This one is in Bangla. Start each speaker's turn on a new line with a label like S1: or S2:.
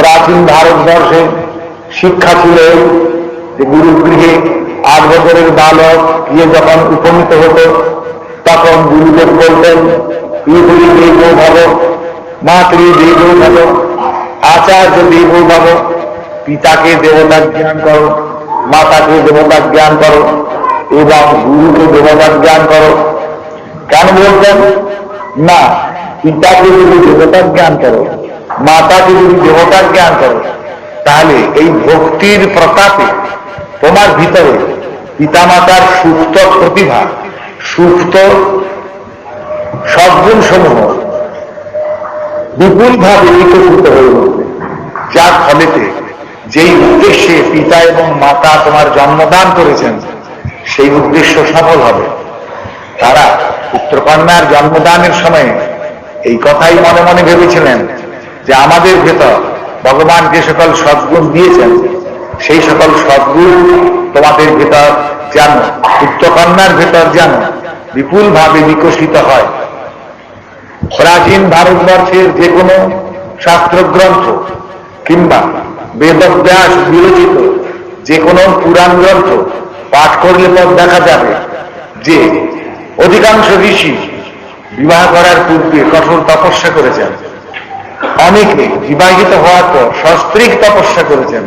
S1: প্রাচীন ভারতবর্ষে শিক্ষা ছিল যে গুরুগৃহে আট বছরের বালক গিয়ে যখন উপনীত হতো, তখন গুরুদেব বলতেন পিতৃ দেব ভব মাতৃ দেব ভব আচার্য দেব ভব পিতাকে দেবতার জ্ঞান করো, মাতাকে দেবতার জ্ঞান করো এবং গুরুকে দেবতার জ্ঞান করো। কেন বলতেন? না, পিতাকে যদি দেবতার জ্ঞান করো মাতাকে যদি দেবতার জ্ঞান করো, তাহলে এই ভক্তির প্রতাপে তোমার ভিতরে পিতামাতার সুপ্ত প্রতিভা, সুপ্ত সদ্গুণ সমূহ বিপুলভাবে বিকশিত হয়ে যার ফলেতে যেই উদ্দেশ্যে পিতা এবং মাতা তোমার জন্মদান করেছেন, সেই উদ্দেশ্য সফল হবে। তারা পুত্রকন্যার জন্মদানের সময় এই কথাই মনে মনে ভেবেছিলেন যে আমাদের ভেতর ভগবান যে সকল সদ্গুণ দিয়েছেন, সেই সকল সদ্গুণ তোমাদের ভেতর যেন পুত্রকন্যার ভেতর যেন বিপুলভাবে বিকশিত হয়। প্রাচীন ভারতবর্ষের যে কোনো শাস্ত্রগ্রন্থ কিংবা বেদব্যাস বিরচিত যে কোনো পুরাণ গ্রন্থ পাঠ করলে পর দেখা যাবে যে অধিকাংশ ঋষি বিবাহ করার পূর্বে কঠোর তপস্যা করেছেন। অনেকে বিবাহিত হওয়ার পর সস্ত্রীক তপস্যা করেছেন।